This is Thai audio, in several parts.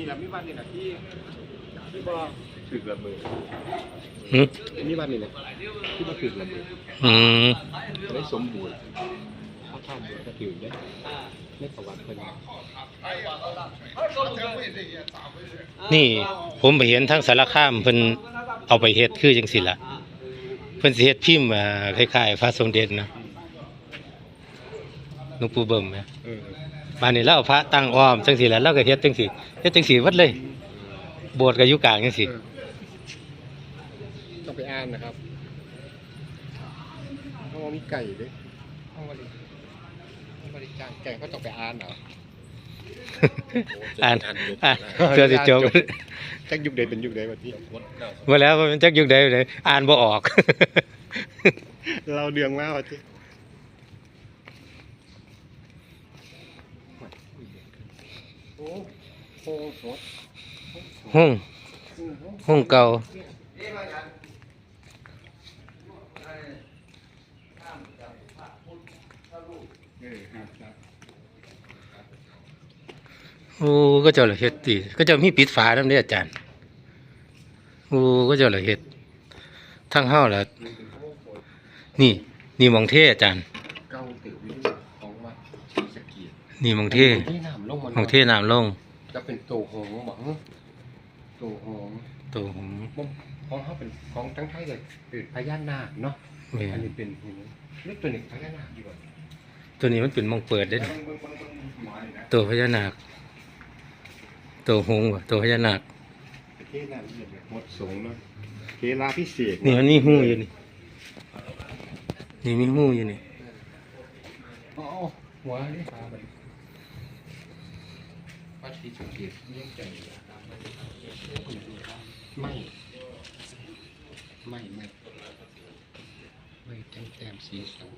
นี่แหละมีบ้านนี่แหละที่ที่บ่ถึกละมือหึมีบ้านนี่แหละที่บ่ถึกละมืออืมได้สมบูรณ์ถ้าทำก็ถือได้ในประวัติเพิ่นนี่ผมไปเห็นทั้งสารคามเพิ่นเอาไปเฮ็ดคือจังซี่ล่ะเพิ่นสิเฮ็ดพิมพ์คล้ายๆพระสมเด็จนะหลวงปู่เบิ่มนะเออ บ้านนี้เราเอาพระตั้งอ้อมจังซี่แหล้วเราก็เฮ็ดจังซี่เฮ็ดจังซี่วัดเลยโบสถ์ก็อยู่กลางจังซี่ต้องไปอ่านนะครับเพราะว่ามีไก่ด้วยต้องบริบริจาคไก่ก็ต้องไปอ่านเหรออ่านอ่านเพื่อสิจบจักยุคใดเป็นยุคใดวะที่ว่าแล้วมันจักยุคใดใดอ่านบ่ออก เราเดืองมากวะที่โอ้โห้องห้องเก่าโอ้ก็เจ้าละเฮ็ดติก็เจ้ามีปิดฝานำเด้อาจารย์โอ้ก็เจ้าละเฮ็ดทั้งเฮาละนี่ นี่มองเทอาจารย์ เก้าตึกวิทของวัด สะเกียนี่หมองเทที่น้ำลงมันหมองเทน้ำลงจะเป็นโตหงส์บังโตหงส์ตัวผมบ่ของเขาเป็นของทั้งไทยเลยเป็นพญานาคเนาะแม่อันนนี้เป็นหินนี่ตัวหนึ่งพญานาคอยู่ก่อนตัวนี้มันเป็นหมองเปิดเด้เบิ่งเบิ่งเบิ่งเบิ่งหมอนี่นะตัวพญานาค ตัวหงส์ว่ะตัวพญานาคประเทศนั้นเนี่ยหมดสงฆ์เนาะเกลาพิเศษนี่มันมีหูอยู่นี่นี่มีหูอยู่นี่อ๋อ หัวนี่พาไปวัดที่สงเกตเลี้ยงใจไม่ไม่ไม่ไม่แต้มแต้มสีสัน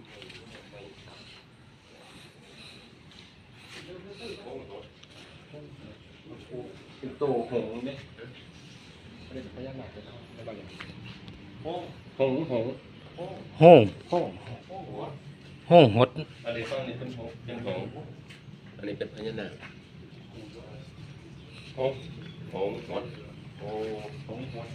เป็นโตหงเนี่ยไม่ได้เป็นพญานาคเลยเนาะไม่บ้างหงส์หงส์ห้องหงส์ ห้องหด อันนี้ฟังนี่เป็นหงส์เป็นหงส์อันนี้เป็นพญานาคหงส์หงส์หงส์หดโอ้หงส์หด